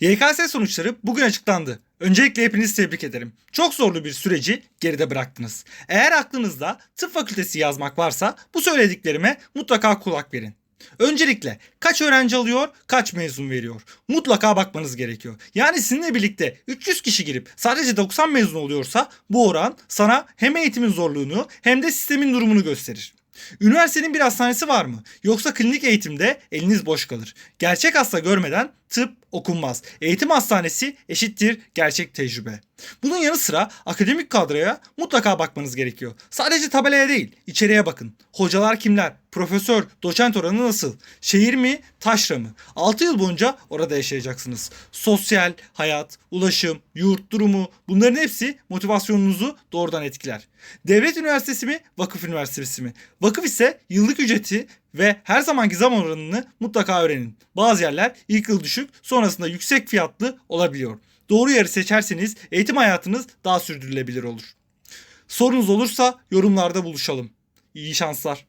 YKS sonuçları bugün açıklandı. Öncelikle hepinizi tebrik ederim. Çok zorlu bir süreci geride bıraktınız. Eğer aklınızda tıp fakültesi yazmak varsa bu söylediklerime mutlaka kulak verin. Öncelikle kaç öğrenci alıyor, kaç mezun veriyor? Mutlaka bakmanız gerekiyor. Yani sizinle birlikte 300 kişi girip sadece 90 mezun oluyorsa bu oran sana hem eğitimin zorluğunu hem de sistemin durumunu gösterir. Üniversitenin bir hastanesi var mı? Yoksa klinik eğitimde eliniz boş kalır. Gerçek hasta görmeden tıp okunmaz. Eğitim hastanesi eşittir gerçek tecrübe. Bunun yanı sıra akademik kadroya mutlaka bakmanız gerekiyor. Sadece tabelaya değil, içeriye bakın. Hocalar kimler? Profesör, doçent oranı nasıl? Şehir mi, taşra mı? 6 yıl boyunca orada yaşayacaksınız. Sosyal, hayat, ulaşım, yurt durumu bunların hepsi motivasyonunuzu doğrudan etkiler. Devlet üniversitesi mi, vakıf üniversitesi mi? Vakıf ise yıllık ücreti ve her zamanki zam oranını mutlaka öğrenin. Bazı yerler ilk yıl düşük, sonrasında yüksek fiyatlı olabiliyor. Doğru yeri seçerseniz eğitim hayatınız daha sürdürülebilir olur. Sorunuz olursa yorumlarda buluşalım. İyi şanslar.